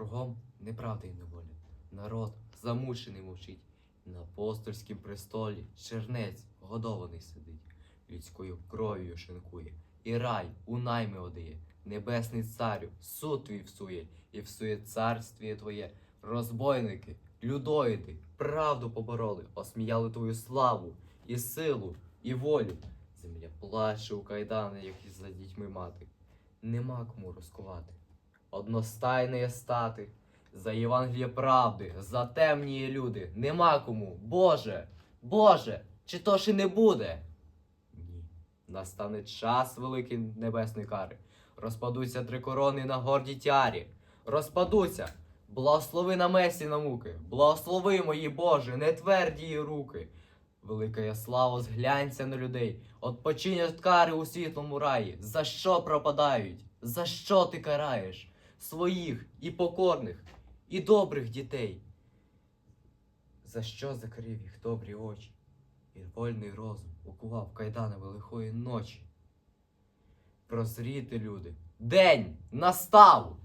Кругом неправда і неволя. Народ замучений мовчить. На апостольськім престолі чернець годований сидить, людською кров'ю шинкує, і рай у найми одиє. Небесний царю, суд твій всує, і всує царствіє твоє. Розбойники, людоїди, правду побороли, осміяли твою славу, і силу, і волю. Земля плаче у кайдани, як із за дітьми мати. Нема кому розкувати. Одностайне стати. За Євангеліє правди, за темні люди. Нема кому. Боже, Боже, чи то ж і не буде? Ні. Настане час великий небесної кари. Розпадуться три корони на гордій тярі. Розпадуться. Благослови на месі на муки. Благослови мої Боже, не тверді її руки. Велика я слава, зглянься на людей. Отпочинять кари у світлому раї. За що пропадають? За що ти караєш? Своїх і покорних, і добрих дітей. За що закрив їх добрі очі? І вольний розум укував кайданами лихої ночі. Прозріти, люди, день настав!